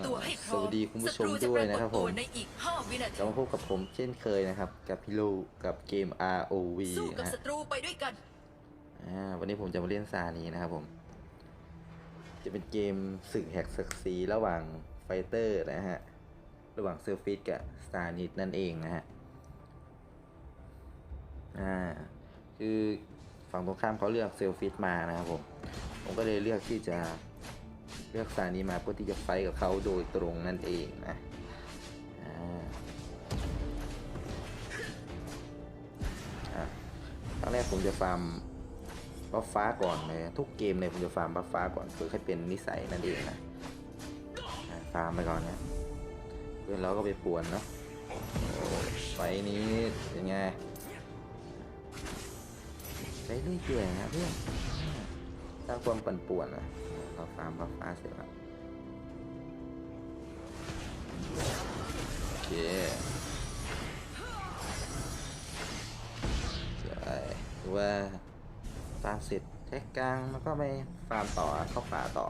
มตัวให้พร้อมสวัสดีคุณผู้ชมศัตจะด้วยปรากฏนะครับผมตัวในอีก5วินาทีกลับมาพบกับผมเช่นเคยนะครับ กับพี่ลูกกับเกม ROV สู้กับนะฮะศัตรูไปด้วยกันอ่าวันนี้ผมจะมาเล่นซานีนะครับผม จะเป็นเกมศึกแหกศักดิ์ศรีระหว่างไฟเตอร์นะฮะ ระหว่างเซอร์ฟิตกับซานิดนั่นเองนะฮะอ่าคือฝั่งตรงข้ามเขาเลือกเซลฟิตมานะครับผม ผมก็เลยเลือกที่จะ เลือกซานีมาเพื่อที่จะไฟกับเขาโดยตรงนั่นเองนะอ่าอะครั้งแรกผมจะฟาร์มบัฟฟ้าก่อนเลยทุกเกมเลยผมจะฟาร์มบัฟฟ้าก่อนเพื่อให้เป็นนิสัยนั่นเองนะฟาร์มไปก่อนนะเพื่อนเราก็ไปป่วนเนาะไฟนี้เป็นไงไปเรื่อยเปื่อยนะเพื่อนสร้างความปั่นป่วนนะ เราฟาร์มบัฟฟ้าเสร็จแล้วโอเคใช่หรือว่าฟาร์มเสร็จแท็กกลางแล้วก็ไปฟาร์มต่อเข้าป่าต่อ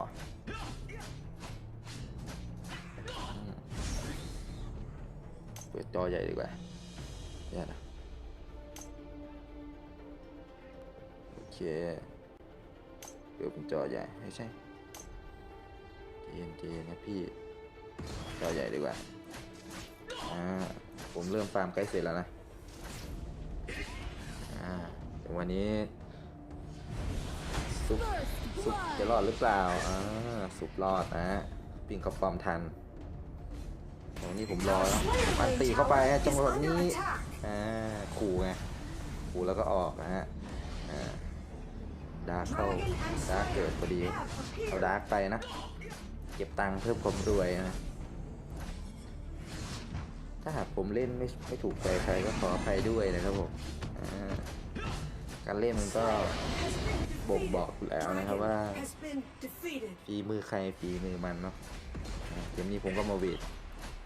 เปิดจอใหญ่ดีกว่าเดี๋ยวนะโอเคเปิดเป็นจอใหญ่ไม่ใช่ เจนเจนะพี่จอใหญ่ดีกว่าอ่าผมเริ่มฟาร์มใกล้เสร็จแล้วนะอ่าแต่วันนี้ซุปซุปจะรอดหรือเปล่าอ่าซุปรอดนะปิงกระปอมทันวันนี้ผมรอแล้วมันตีเข้าไปฮะจังหวะนี้อ่าขู่ไงขู่แล้วก็ออกนะฮะอ่าดาร์กเข้าดาร์กเกิดพอดีเอาดาร์กไปนะ เก็บตังค์เพิ่มความรวยนะ ถ้าหากผมเล่นไม่ไม่ถูกใจใครก็ขออภัยด้วยนะครับผมการเล่นมันก็บ่งบอกอยู่แล้วนะครับว่าฝีมือใครฝีมือมันเนาะอ่าเกมนี้ผมก็มาเวท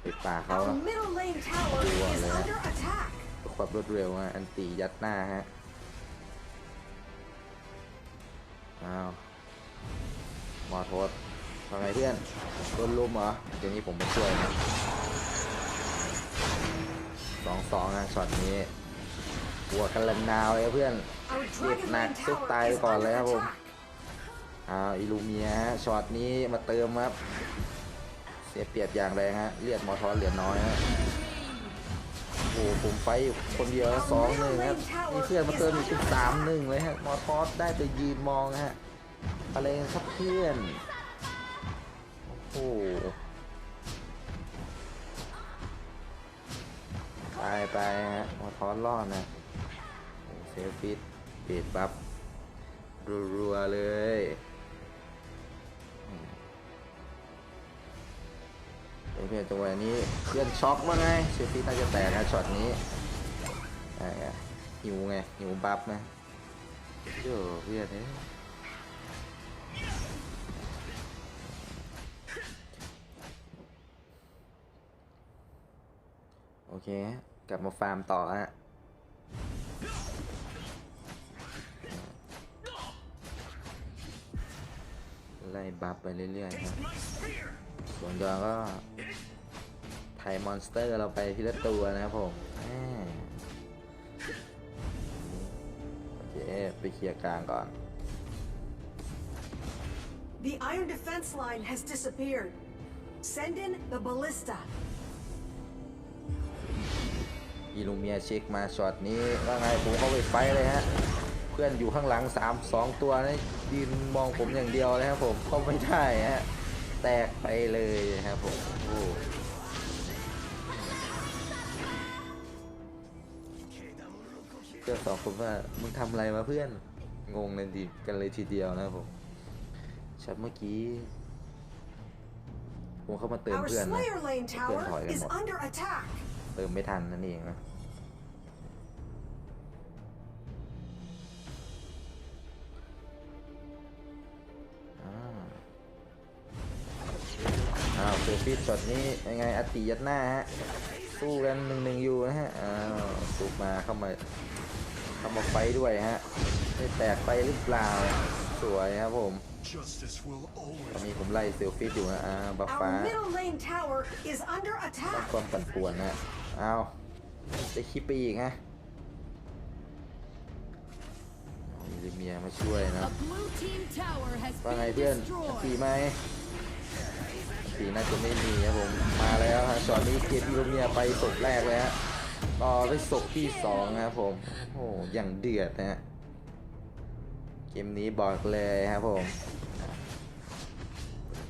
ไปป่าเขา Our เนาะ middle lane tower Đùa is rồi. under attack. เพื่อความรวดเร็วฮะอันตียัดหน้าฮะอ้าวมอโทษ ว่าไงเพื่อนโดนลุมเหรอเดี๋ยวนี้ผมมาช่วยนะสองสองนะช็อตนี้หัวกันละนาวเลยเพื่อน Our Việt dragon Nam lane tiếp tower tay is còn under lấy không? attack. อ้าวอิลูเมียฮะช็อตนี้มาเติมครับ เสียเปรียบอย่างแรงฮะเลือดมอทอนเหลือน้อยฮะโอ้ผมไฟคนเดียวสองหนึ่งครับมีเพื่อนมาเติมอีกสามหนึ่งเลยฮะมอทอสได้แต่ยืนมองฮะอะไรครับเพื่อน โอ้ไปไปฮะมอทอสรอดนะเซลฟิตเบดบัฟรัวๆเลยอืมเพื่อนจังหวะนี้เพื่อนช็อกว่าไงเซลฟิตน่าจะแตกนะช็อตนี้อ่าหิวไงหิวบัฟนะเจ้าเพื่อนเนี่ย โอเค กลับมาฟาร์มต่อฮะไล่บัฟไปเรื่อยๆครับส่วนยองก็ไทยมอนสเตอร์เราไปทีละตัวนะครับผมโอเค ไปเคลียร์กลางก่อน The iron defense line has disappeared. Send in the ballista. อีลูเมียเช็คมาช็อตนี้ว่าไงผมเข้าไปไฟเลยฮะเพื่อนอยู่ข้างหลัง 3 2 ตัวนะยืนมองผมอย่างเดียวเลยครับผมเข้าไม่ได้ฮะแตกไปเลยครับผมโอ้เพื่อนสองคนว่ามึงทำอะไรมาเพื่อนงงเลยดีกันเลยทีเดียวนะครับผมช็อตเมื่อกี้ผมเข้ามาเติมเพื่อนนะเพื่อนถอยกันหมด ติมไม่ทันนั่นเองนะอ้าวเซอร์ฟิตช็อตนี้ยังไงอติยัดหน้าฮะสู้กันหนึ่งหนึ่งอยู่นะฮะอ้าวสุกมาเข้ามาเข้ามาไฟด้วยฮะได้แตกไปหรือเปล่าสวยครับผม ตอน always นี้ผมไล่เซลฟิตอยู่นะอ่าบัฟฟ้า Our middle lane tower is under รับ attack. ความปั่นป่วนนะเอาจะคิดไปอีกฮะมีลิเมียมาช่วยนะ A blue team tower has ว่าไง been เพื่อนตี destroyed. ไหมตีน่าจะไม่มีครับผมมาแล้วฮะช็อตนี้เกมพิโรเมียไปศพแรกเลยฮะต่อไปศพที่สองนะครับผมโอ้โหอย่างเดือดนะฮะเก มนี้บอกเลยครับผม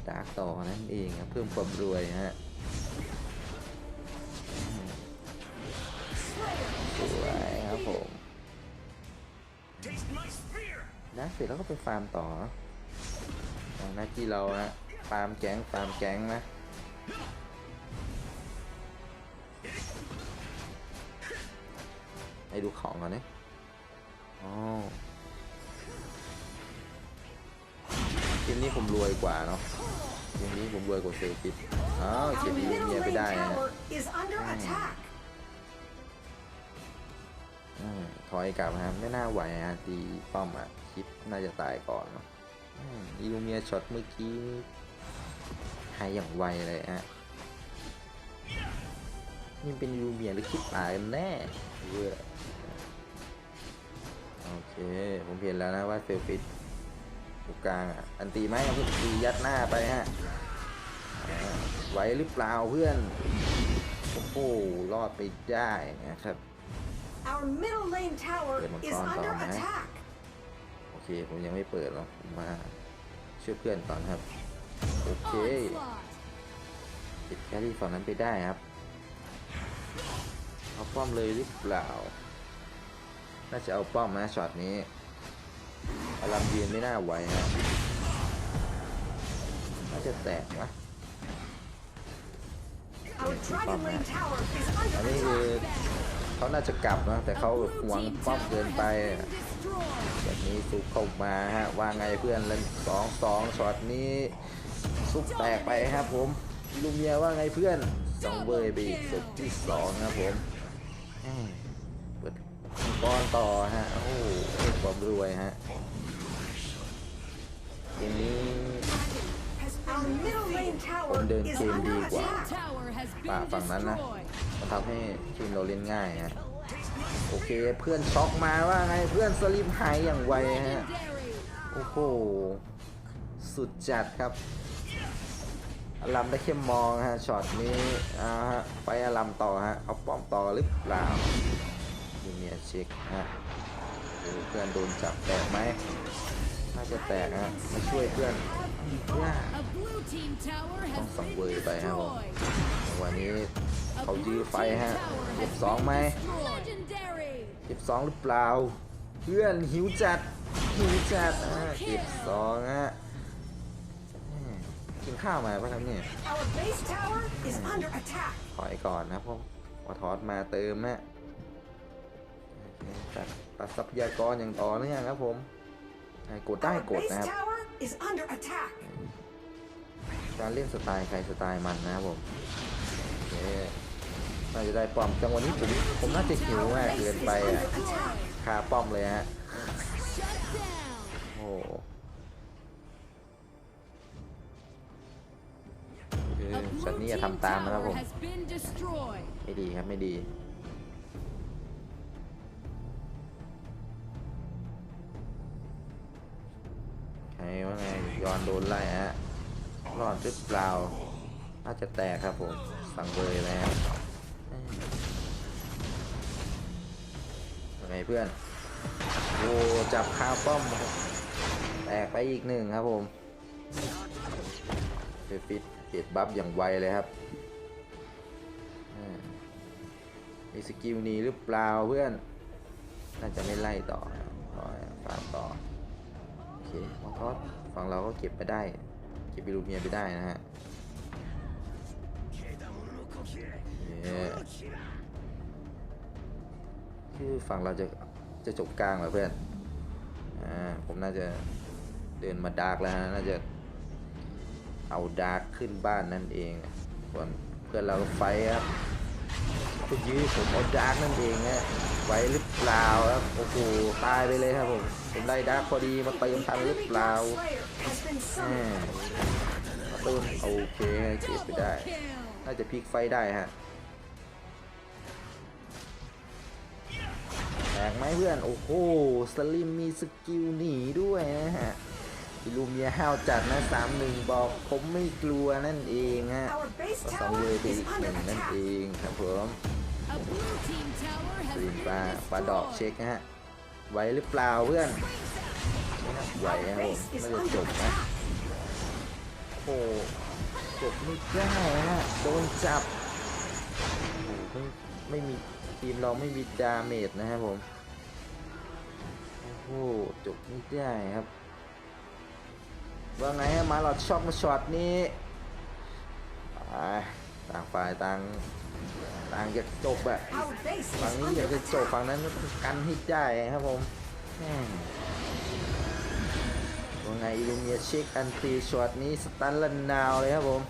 ดาร์กต่อนั่นเองครับเพิ่มความรวยฮะสวยครับผมนะเสร็จแล้วก็ไปฟาร์มต่อเอาหน้าที่เราฮะฟาร์มแก๊งฟาร์มแก๊งนะให้ดูของก่อนนะ นี้ผมรวยกว่าเนาะเกมนี้ผมรวยกว่าเซลฟิตอ๋อเก Our มนี้ middle เมียไปได้นะ tower is under attack. อืมถอยกลับครับไม่น่าไหวฮะตีป้อมอะคลิปน่าจะตายก่อนเนาะอืมอีลูเมียช็อตเมื่อกี้นี่หายอย่างไวเลยฮะนี่เป็นอีลูเมียหรือคลิปตายกันแน่เว้ยโอเค ผมเห็นแล้วนะว่าเซลฟิต ตรงกลางอะอันตีไหมเอาเพื่อนตียัดหน้าไปฮะอ่าไหวหรือเปล่าเพื่อนโอ้โหรอดไปได้นะครับ Our middle lane tower Để mà is con under còn đấy. attack. โอเคผมยังไม่เปิดหรอกผมมาช่วยเพื่อนก่อนครับโอเค Onslaught. ปิดแครี่ฝั่งนั้นไปได้ครับเอาป้อมเลยหรือเปล่าน่าจะเอาป้อมนะช็อตนี้ อารามยืนไม่น่าไหวนะน่าจะแตกนะ Our dragon lane tower is อัน under นี้คือ attack. เขาน่าจะกลับนะแต่ A เขา blue หวง team ป้อม tower เกินไป has been destroyed. แบบนี้ซุปเข้ามาฮะว่าไงเพื่อนเล่นสองสองช็อตนี้ซุปแตกไปครับผมลูเมียว่าไงเพื่อนสองเบยไปอีกสุดที่สองครับผมแหม่เปิดมังกรต่อฮะโอ้โห ความรวยฮะเกมนี้ Our middle lane ผ tower มเดิน is เกมดี under กว่า attack. Tower has ป่า been ฝั่งนั้นนะ destroyed. มันทำให้ทีมเราเล่นง่ายฮะโอเคเพื่อนช็อกมาว่าไงเพื่อนสลิปหายอย่างไวฮะ Legendary. โอ้โหสุดจัดครับอลัมได้แค่มองฮะช็อตนี้อ่าฮะไปอลัมต่อฮะเอาป้อมต่อหรือเปล่าดูเมียเช็คฮะดู เพื่อนโดนจับแตกไหมน่าจะแตกฮะมาช่วยเพื่อนเพื่อน A blue team tower ต้อง has สัง been เวยไปฮะผม destroyed. วันนี้ A เขายื้อ blue ไฟ team ฮะ tower เก็บ has สอง been ไหม destroyed. Legendary. เก็บสองหรือเปล่า เพื่อนหิวจัดหิวจัดอ่าเก็บสองฮะแม่กินข้าวมาป่ะครับเนี่ย Our base tower is under attack. ถอยก่อนนะเพราะพอทอสมาเติมฮะโอเค ตัดตัดทรัพยากรอย่างต่อเนื่องครับผมให้กดได้กดนะครับการเล่นสไตล์ใครสไตล์มันนะครับผมโอเคน่าจะได้ป้อมจังหวะนี้ผมผมน่าจะหิวมากเกินไปอะคาป้อมเลยฮะโอ้โหคือ A ช็อต blue นี้อย่าทำตามนะครับผม ไม่ดีครับไม่ดี ใครว่าไงย้อนโดนไล่ฮะรอดหรือเปล่าน่าจะแตกครับผม สั่งเบยแล้วยังไงเพื่อน โอ้จับคาป้อม แตกไปอีกหนึ่งครับผมเฟฟิตเก็บบัฟอย่างไวเลยครับมีสกิลนี้หรือเปล่าเพื่อน น่าจะไม่ไล่ต่อนะขอฟาร์มต่อ เคมอทอสฝั่งเราก็เก็บไปได้ เก็บบิลูเมียไปได้นะฮะเย้คือฝั่งเราจะจะจบกลางเหรอเพื่อน อ่า ผมน่าจะเดินมาดาร์กแล้วฮะ น่าจะเอาดาร์กขึ้นบ้านนั่นเองส่วนเพื่อนเราก็ไฟครับ ก็ยื้อผมอาดาร์กนั่นเองฮะไหวหรือเปล่าครับโอ้โหตายไปเลยครับผมผมได้ดาร์กพอดีมาเติมทันหรือเปล่าฮะมาเติมโอเคเก็บไปได้ น่าจะพลิกไฟได้ฮะแตกไหมเพื่อนโอ้โหสลิมมีสกิลหนีด้วยนะฮะอิลูเมียห้าวจัดนะสามหนึ่งบอกผมไม่กลัวนั่นเองฮะสองเลยไปอีกหนึ่งนั่นเองครับผม A blue team tower ส has ลิม been ปลาปลาดอก destroyed. เช็คนะฮะไหวหรือเปล่าเพื่อนไหวครับผม Base is ไม่จะ under จบนะ attack. โอ้โหจบไม่ได้ฮะโดนจับโอ้โหไม่ไม่มีทีมเราไม่มีดาเมจนะครับผมโอ้โหจบไม่ได้ครับ ว่าไงฮะมาหลอดช็อตมาช็อตนี้ไปต่างฝ่ายต่าง ต่างจะจบอะ Our base ฝั่ง is นี้ under อยากจะจบ attack. ฝั่งนั้นก็ต้องกันให้ได้ครับผมแม่งว่าไงอิลูเมียเช็คอันตีช็อตนี้สตันลันนาวเลยครับผม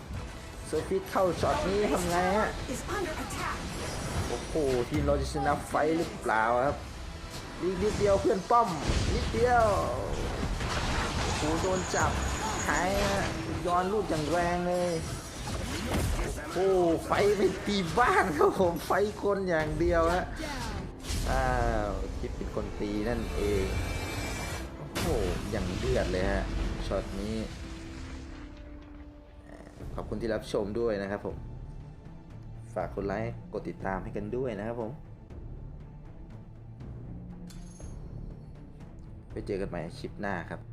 โซฟิตเข้าช็อต Our นี้ทำ base ไงฮะ tower is under attack. โอ้โหทีมเราจะชนะไฟท์หรือเปล่าครับอีกนิดเดียวเพื่อนป้อมนิดเดียวโอ้โหโดนจับหายฮะย้อนลูกอย่างแรงเลย โอ้ไฟไปตีบ้านครับผมไฟคนอย่างเดียวฮะอ้าวคิดเป็นคนตีนั่นเองโอ้อย่างเดือดเลยฮะช็อตนี้ ขอบคุณที่รับชมด้วยนะครับผม ฝากกดไลค์กดติดตามให้กันด้วยนะครับผม ไปเจอกันใหม่คลิปหน้าครับ